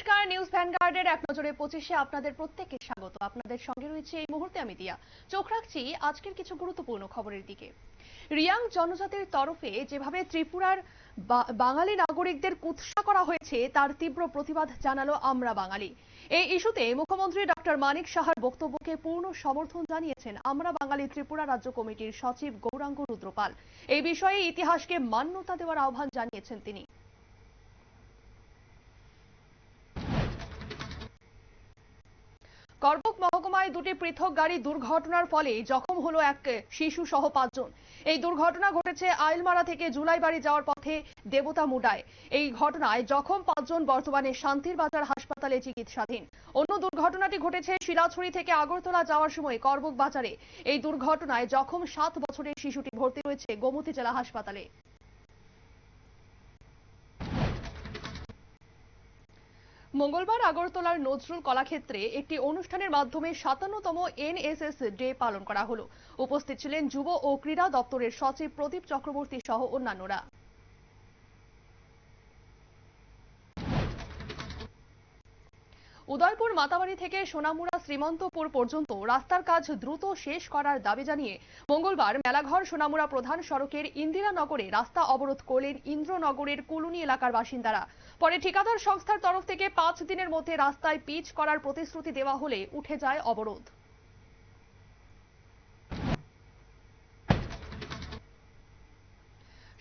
নমস্কার, নিউজ ভ্যানগার্ডের এক নজরে পঁচিশে আপনাদের প্রত্যেককে স্বাগত। আপনাদের সঙ্গে রয়েছে এই মুহূর্তে আমি দিয়া চোখ রাখছি আজকের কিছু গুরুত্বপূর্ণ খবরের দিকে। রিয়াং জনজাতির তরফে যেভাবে ত্রিপুরার বাঙালি নাগরিকদের কুৎসা করা হয়েছে, তার তীব্র প্রতিবাদ জানালো আমরা বাঙালি। এই ইস্যুতে মুখ্যমন্ত্রী ডক্টর মানিক সাহার বক্তব্যকে পূর্ণ সমর্থন জানিয়েছেন আমরা বাঙালি ত্রিপুরা রাজ্য কমিটির সচিব গৌরাঙ্গ রুদ্রপাল। এই বিষয়ে ইতিহাসকে মান্যতা দেওয়ার আহ্বান জানিয়েছেন তিনি। করবুক মহকুমায় দুটি পৃথক গাড়ি দুর্ঘটনার ফলে জখম হলো এক শিশু সহ পাঁচজন। এই দুর্ঘটনা ঘটেছে আইলমারা থেকে জুলাইবাড়ি যাওয়ার পথে দেবতা মুডায়। এই ঘটনায় জখম পাঁচজন বর্তমানে শান্তির বাজার হাসপাতালে চিকিৎসাধীন। অন্য দুর্ঘটনাটি ঘটেছে শিলাছড়ি থেকে আগরতলা যাওয়ার সময় করবুক বাজারে। এই দুর্ঘটনায় জখম সাত বছরের শিশুটি ভর্তি রয়েছে গোমতী জেলা হাসপাতালে। মঙ্গলবার আগরতলার নজরুল কলাক্ষেত্রে একটি অনুষ্ঠানের মাধ্যমে সাতান্নতম এনএসএস ডে পালন করা হলো। উপস্থিত ছিলেন যুব ও ক্রীড়া দপ্তরের সচিব প্রদীপ চক্রবর্তী সহ অন্যান্যরা। উদয়পুর মাতাবাড়ি থেকে সোনামুড়া শ্রীমন্তপুর পর্যন্ত রাস্তার কাজ দ্রুত শেষ করার দাবি জানিয়ে মঙ্গলবার মেলাঘর সোনামুড়া প্রধান সড়কের ইন্দিরানগরে রাস্তা অবরোধ করলেন ইন্দ্রনগরের কুলুনি এলাকার বাসিন্দারা। পরে ঠিকাদার সংস্থার তরফ থেকে পাঁচ দিনের মধ্যে রাস্তায় পিচ করার প্রতিশ্রুতি দেওয়া হলে উঠে যায় অবরোধ।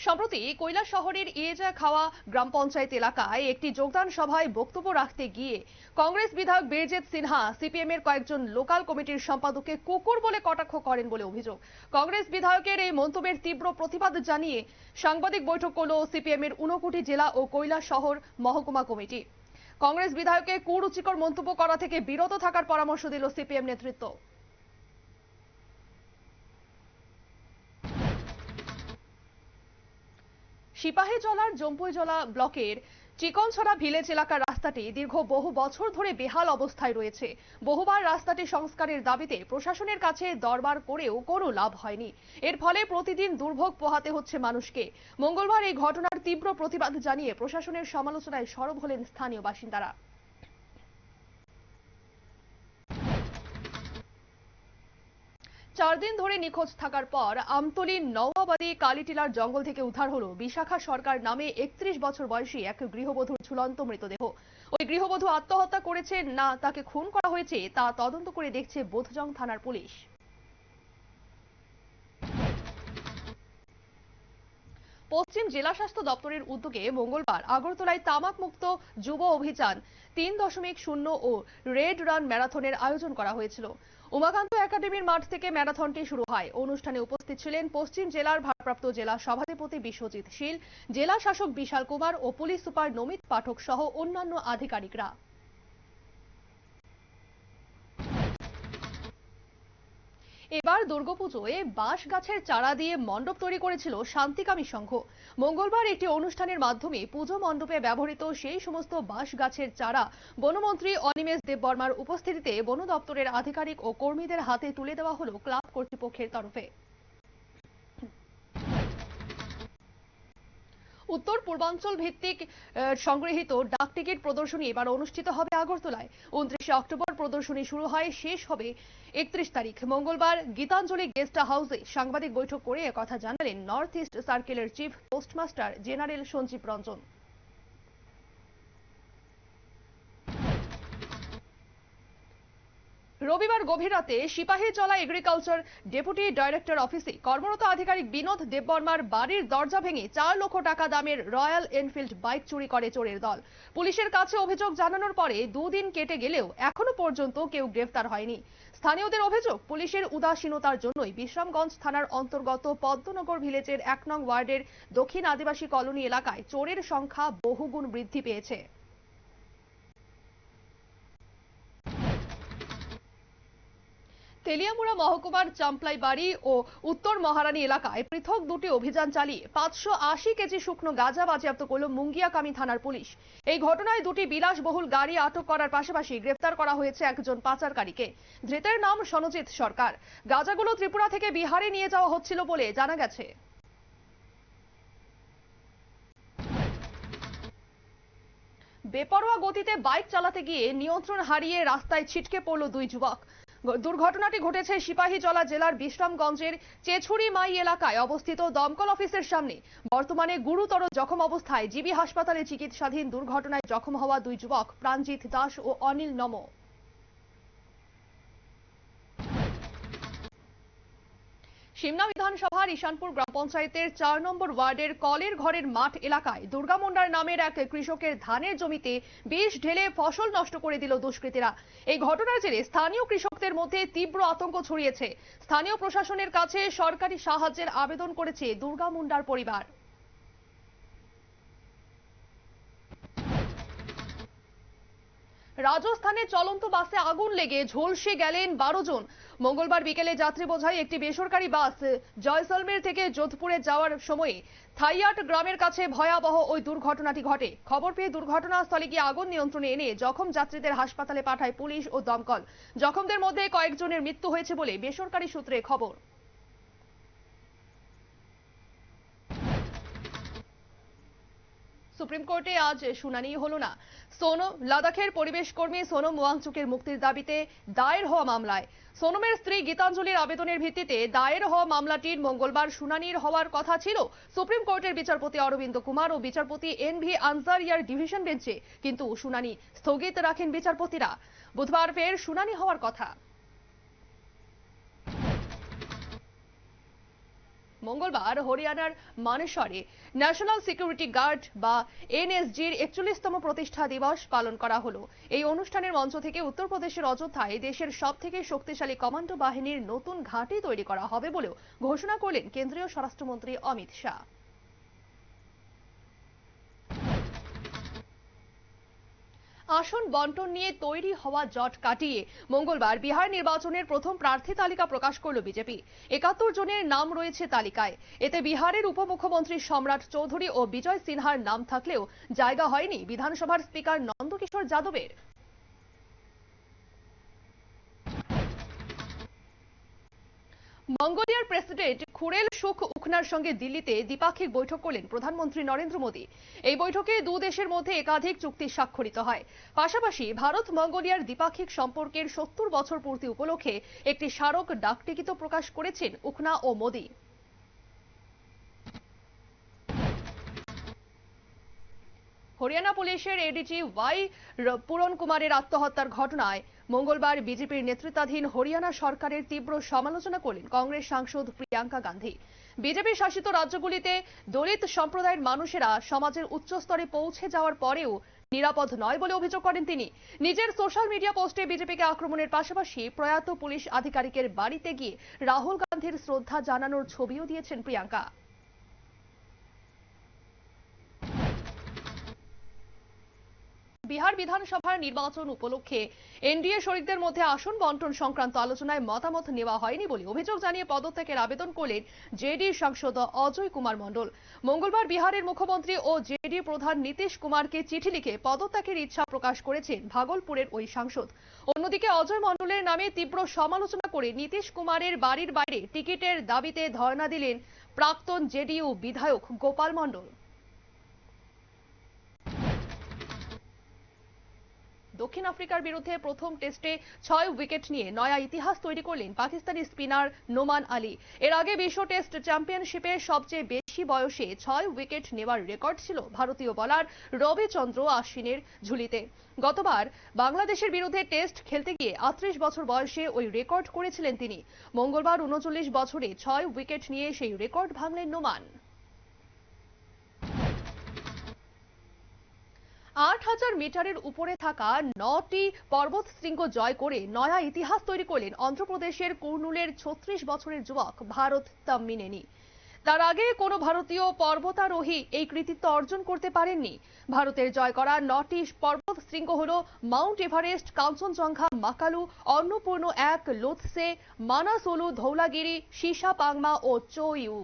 সম্প্রতি কৈলা শহরের ইয়েজা খাওয়া গ্রাম পঞ্চায়েত এলাকায় একটি যোগদান সভায় বক্তব্য রাখতে গিয়ে কংগ্রেস বিধায়ক বীরজিৎ সিনহা, সিপিএম এর কয়েকজন লোকাল কমিটির সম্পাদককে কুকুর বলে কটাক্ষ করেন বলে অভিযোগ। কংগ্রেস বিধায়কের এই মন্তব্যের তীব্র প্রতিবাদ জানিয়ে সাংবাদিক বৈঠক করল সিপিএম এর ঊনকোটি জেলা ও কৈলা শহর মহকুমা কমিটি। কংগ্রেস বিধায়ককে কুরুচিকর মন্তব্য করা থেকে বিরত থাকার পরামর্শ দিল সিপিএম নেতৃত্ব। সিপাহীজলার জম্পুইজলা ব্লকের চিকনছড়া ভিলেজ এলাকার রাস্তাটি দীর্ঘ বহু বছর ধরে বেহাল অবস্থায় রয়েছে। বহুবার রাস্তাটি সংস্কারের দাবিতে প্রশাসনের কাছে দরবার করেও কোনো লাভ হয়নি। এর ফলে প্রতিদিন দুর্ভোগ পোহাতে হচ্ছে মানুষকে। মঙ্গলবার এই ঘটনার তীব্র প্রতিবাদ জানিয়ে প্রশাসনের সমালোচনায় সরব হলেন স্থানীয় বাসিন্দারা। চার দিন ধরে নিখোঁজ থাকার পর আমতলীর নওয়াবাদী কালীটিলার জঙ্গল থেকে উদ্ধার হলো বিশাখা সরকার নামে একত্রিশ বছর বয়সী এক গৃহবধূর ঝুলন্ত মৃতদেহ। ওই গৃহবধূ আত্মহত্যা করেছে, না তাকে খুন করা হয়েছে, তা তদন্ত করে দেখছে বোধজং থানার পুলিশ। পশ্চিম জেলা স্বাস্থ্য দপ্তরের উদ্যোগে মঙ্গলবার আগরতলায় তামাক মুক্ত যুব অভিযান তিন দশমিক শূন্য ও রেড রান ম্যারাথনের আয়োজন করা হয়েছিল। উমাকান্ত একাডেমির মাঠ থেকে ম্যারাথনটি শুরু হয়। অনুষ্ঠানে উপস্থিত ছিলেন পশ্চিম জেলার ভারপ্রাপ্ত জেলা সভাধিপতি বিশ্বজিৎ শীল, জেলা শাসক বিশাল কুমার ও পুলিশ সুপার নমিত পাঠক সহ অন্যান্য আধিকারিকরা। এবার দুর্গাপুজোয় বাঁশ গাছের চারা দিয়ে মণ্ডপ তৈরি করেছিল শান্তিকামী সংঘ। মঙ্গলবার একটি অনুষ্ঠানের মাধ্যমে পুজো মণ্ডপে ব্যবহৃত সেই সমস্ত বাঁশ গাছের চারা বনমন্ত্রী অনিমেষ দেববর্মার উপস্থিতিতে বন দপ্তরের আধিকারিক ও কর্মীদের হাতে তুলে দেওয়া হল ক্লাব কর্তৃপক্ষের তরফে। উত্তর পূর্বাঞ্চল ভিত্তিক সংগৃহীত ডাক টিকিট প্রদর্শনী এবার অনুষ্ঠিত হবে আগরতলায়। উনত্রিশে অক্টোবর প্রদর্শনী শুরু হয়, শেষ হবে একত্রিশ তারিখ। মঙ্গলবার গীতাঞ্জলি গেস্ট হাউসে সাংবাদিক বৈঠক করে কথা জানালেন নর্থ ইস্ট সার্কেলের chief postmaster general Sanjeev Ranjan. রবিবার গভীর রাতে সিপাহীজলা এগ্রিকালচার ডেপুটি ডাইরেক্টর অফিসে কর্মরত আধিকারিক বিনোদ দেববর্মার বাড়ির দরজা ভেঙে চার লক্ষ টাকা দামের রয়্যাল এনফিল্ড বাইক চুরি করে চোরের দল। পুলিশের কাছে অভিযোগ জানানোর পরে দুদিন কেটে গেলেও এখনও পর্যন্ত কেউ গ্রেফতার হয়নি। স্থানীয়দের অভিযোগ, পুলিশের উদাসীনতার জন্যই বিশ্রামগঞ্জ থানার অন্তর্গত পদ্মনগর ভিলেজের এক নং ওয়ার্ডের দক্ষিণ আদিবাসী কলোনি এলাকায় চোরের সংখ্যা বহুগুণ বৃদ্ধি পেয়েছে। তেলিয়ামুড়া মহকুমার চাম্পলাই বাড়ি ও উত্তর মহারানী এলাকায় পৃথক দুটি অভিযান চালিয়ে পাঁচশো আশি কেজি শুকনো গাঁজা বাজেয়াপ্ত করল মুঙ্গিয়াকামী থানার পুলিশ। এই ঘটনায় দুটি বিলাসবহুল গাড়ি আটক করার পাশাপাশি গ্রেফতার করা হয়েছে একজন পাচারকারীকে। ধৃতের নাম সনজিৎ সরকার। গাঁজাগুলো ত্রিপুরা থেকে বিহারে নিয়ে যাওয়া হচ্ছিল বলে জানা গেছে। বেপরোয়া গতিতে বাইক চালাতে গিয়ে নিয়ন্ত্রণ হারিয়ে রাস্তায় ছিটকে পড়ল দুই যুবক। দুর্ঘটনাটি ঘটেছে সিপাহীজলা জেলার বিশ্রামগঞ্জের চেছুরি মাই এলাকায় অবস্থিত দমকল অফিসের সামনে। বর্তমানে গুরুতর জখম অবস্থায় জিবি হাসপাতালে চিকিৎসাধীন দুর্ঘটনায় জখম হওয়া দুই যুবক প্রাণজিৎ দাস ও অনিল নম। সিমনা বিধানসভার ঈশানপুর গ্রাম পঞ্চায়েতের চার নম্বর ওয়ার্ডের কলের ঘরের মাঠ এলাকায় দুর্গা মুন্ডার নামের এক কৃষকের ধানের জমিতে বিষ ঢেলে ফসল নষ্ট করে দিল দুষ্কৃতীরা। এই ঘটনার জেরে স্থানীয় কৃষকদের মধ্যে তীব্র আতঙ্ক ছড়িয়েছে। স্থানীয় প্রশাসনের কাছে সরকারি সাহায্যের আবেদন করেছে দুর্গা মুন্ডার পরিবার। রাজস্থানে চলন্ত বাসে আগুন লেগে ঝলসে গেলেন বারো জন। মঙ্গলবার বিকেলে যাত্রী বোঝাই একটি বেসরকারি বাস জয়সলমের থেকে যোধপুরে যাওয়ার সময়ে থাইয়াট গ্রামের কাছে ভয়াবহ ওই দুর্ঘটনাটি ঘটে। খবর পেয়ে দুর্ঘটনাস্থলে গিয়ে আগুন নিয়ন্ত্রণে এনে জখম যাত্রীদের হাসপাতালে পাঠায় পুলিশ ও দমকল। জখমদের মধ্যে কয়েকজনের মৃত্যু হয়েছে বলে বেসরকারি সূত্রে খবর। সুপ্রিম কোর্টে আজ শুনানি হলো না। সোনম, লাদাখের পরিবেশ কর্মী সোনম ওয়াংচুকের মুক্তির দাবিতে দায়ের হওয়া মামলায়। সোনমের স্ত্রী গীতাঞ্জলির আবেদনের ভিত্তিতে দায়ের হওয়া মামলাটির মঙ্গলবার শুনানির হওয়ার কথা ছিল সুপ্রিম কোর্টের বিচারপতি অরবিন্দ কুমার ও বিচারপতি এন ভি আনসারিয়ার ডিভিশন বেঞ্চে। কিন্তু শুনানি স্থগিত রাখেন বিচারপতিরা। বুধবার ফের শুনানি হওয়ার কথা। মঙ্গলবার হরিয়ানার মানেসরে ন্যাশনাল সিকিউরিটি গার্ড বা এনএসজির একচল্লিশতম প্রতিষ্ঠা দিবস পালন করা হল। এই অনুষ্ঠানের মঞ্চ থেকে উত্তরপ্রদেশের অযোধ্যায় দেশের সব থেকে শক্তিশালী কমান্ডো বাহিনীর নতুন ঘাঁটি তৈরি করা হবে বলেও ঘোষণা করলেন কেন্দ্রীয় স্বরাষ্ট্রমন্ত্রী অমিত শাহ। আসন বন্টন নিয়ে তৈরি হওয়া জট কাটিয়ে মঙ্গলবার বিহার নির্বাচনের প্রথম প্রার্থী তালিকা প্রকাশ করল বিজেপি। একাত্তর জনের নাম রয়েছে তালিকায়। এতে বিহারের উপমুখ্যমন্ত্রী সম্রাট চৌধুরী ও বিজয় সিনহার নাম থাকলেও জায়গা হয়নি বিধানসভার স্পিকার নন্দকিশোর যাদবের। মঙ্গোলিয়ার প্রেসিডেন্ট খুরেল সুখ উখনার সঙ্গে দিল্লিতে দ্বিপাক্ষিক বৈঠক করলেন প্রধানমন্ত্রী নরেন্দ্র মোদী। এই বৈঠকে দু দেশের মধ্যে একাধিক চুক্তি স্বাক্ষরিত হয়। পাশাপাশি ভারত মঙ্গোলিয়ার দ্বিপাক্ষিক সম্পর্কের সত্তর বছর পূর্তি উপলক্ষে একটি স্মারক ডাকটিকিত প্রকাশ করেছেন উখনা ও মোদী। হরিয়ানা পুলিশের এডিজি ওয়াই পূরণ কুমারের আত্মহত্যার ঘটনায় মঙ্গলবার বিজেপির নেতৃত্বাধীন হরিয়ানা সরকারের তীব্র সমালোচনা করলেন কংগ্রেস সাংসদ প্রিয়াঙ্কা গান্ধী। বিজেপি শাসিত রাজ্যগুলিতে দলিত সম্প্রদায়ের মানুষেরা সমাজের উচ্চ স্তরে পৌঁছে যাওয়ার পরেও নিরাপদ নয় বলে অভিযোগ করেন তিনি। নিজের সোশ্যাল মিডিয়া পোস্টে বিজেপিকে আক্রমণের পাশাপাশি প্রয়াত পুলিশ আধিকারিকের বাড়িতে গিয়ে রাহুল গান্ধীর শ্রদ্ধা জানানোর ছবিও দিয়েছেন প্রিয়াঙ্কা। বিহার বিধানসভার নির্বাচন উপলক্ষে এনডিএ শরিকদের মধ্যে আসন বন্টন সংক্রান্ত আলোচনায় মতামত নেওয়া হয়নি বলে অভিযোগ জানিয়ে পদত্যাগের আবেদন করলেন জেডি সাংসদ অজয় কুমার মণ্ডল। মঙ্গলবার বিহারের মুখ্যমন্ত্রী ও জেডি প্রধান নীতিশ কুমারকে চিঠি লিখে পদত্যাগের ইচ্ছা প্রকাশ করেছেন ভাগলপুরের ওই সাংসদ। অন্যদিকে অজয় মণ্ডলের নামে তীব্র সমালোচনা করে নীতিশ কুমারের বাড়ির বাইরে টিকিটের দাবিতে ধর্ণা দিলেন প্রাক্তন জেডিইউ বিধায়ক গোপাল মণ্ডল। দক্ষিণ আফ্রিকার বিরুদ্ধে প্রথম টেস্টে ছয় উইকেট নিয়ে নয়া ইতিহাস তৈরি করলেন পাকিস্তানি স্পিনার নোমান আলী। এর আগে বিশ্ব টেস্ট চ্যাম্পিয়নশিপে সবচেয়ে বেশি বয়সে ছয় উইকেট নেওয়ার রেকর্ড ছিল ভারতীয় বলার রবিচন্দ্র আশ্বিনের ঝুলিতে। গতবার বাংলাদেশের বিরুদ্ধে টেস্ট খেলতে গিয়ে আটত্রিশ বছর বয়সে ওই রেকর্ড করেছিলেন তিনি। মঙ্গলবার উনচল্লিশ বছরে ছয় উইকেট নিয়ে সেই রেকর্ড ভাঙলেন নোমান। আট হাজার মিটারের উপরে থাকা নটি পর্বত শৃঙ্গ জয় করে নয়া ইতিহাস তৈরি করলেন অন্ধ্রপ্রদেশের কুর্নুলের ছত্রিশ বছরের যুবক ভারত তাম্মিনেনি। তার আগে কোনো ভারতীয় পর্বতারোহী এই কৃতিত্ব অর্জন করতে পারেননি। ভারতের জয় করা নটি পর্বত শৃঙ্গ হল মাউন্ট এভারেস্ট, কাঞ্চনজঙ্ঘা, মাকালু, অন্নপূর্ণ এক লোথসে মানাসোলু ধৌলাগিরি, সীসা পাংমা ও চোইউ।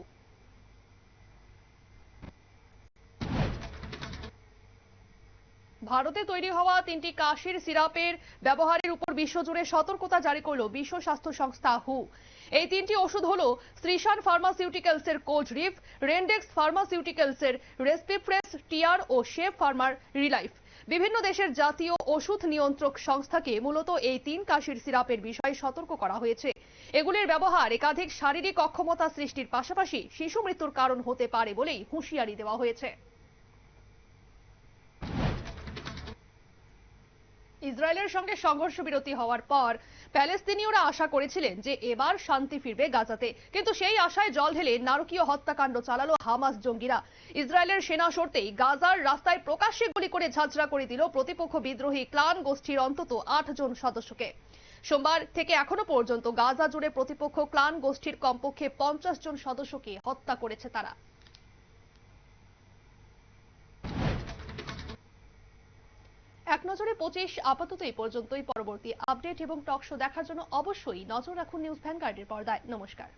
ভারতে তৈরি হওয়া তিনটি কাশির সিরাপের ব্যবহারের উপর বিশ্বজুড়ে সতর্কতা জারি করল বিশ্ব স্বাস্থ্য সংস্থা হু। এই তিনটি ওষুধ হল শ্রীশান ফার্মাসিউটিক্যালস এর কোজরিফ রেন্ডেক্স ফার্মাসিউটিক্যালস এর রেসপিপ্রেস, টিআর ও শেফ ফার্মার রিলাইফ। বিভিন্ন দেশের জাতীয় ওষুধ নিয়ন্ত্রক সংস্থাকে মূলত এই তিন কাশির সিরাপের বিষয়ে সতর্ক করা হয়েছে। এগুলির ব্যবহার একাধিক শারীরিক অক্ষমতা সৃষ্টির পাশাপাশি শিশু মৃত্যুর কারণ হতে পারে বলেই হুঁশিয়ারি দেওয়া হয়েছে। ইসরায়েলের সঙ্গে সংঘর্ষ বিরতি হওয়ার পর প্যালেস্তিনীয়রা আশা করেছিলেন যে এবার শান্তি ফিরবে গাজাতে। কিন্তু সেই আশায় জল ঢেলে নারকীয় হত্যাকাণ্ড চালালো হামাস জঙ্গিরা। ইসরায়েলের সেনা সরতেই গাজার রাস্তায় প্রকাশ্যে গুলি করে ঝাঁঝরা করে দিল প্রতিপক্ষ বিদ্রোহী ক্লান গোষ্ঠীর অন্তত আট জন সদস্যকে। সোমবার থেকে এখনও পর্যন্ত গাজা জুড়ে প্রতিপক্ষ ক্লান গোষ্ঠীর কমপক্ষে পঞ্চাশ জন সদস্যকে হত্যা করেছে তারা। এক নজরে পঁচিশ, আপাতত এই পর্যন্তই। পরবর্তী আপডেট এবং টক শো দেখার জন্য অবশ্যই নজর রাখুন নিউজ ভ্যানগার্ডের পর্দায়। নমস্কার।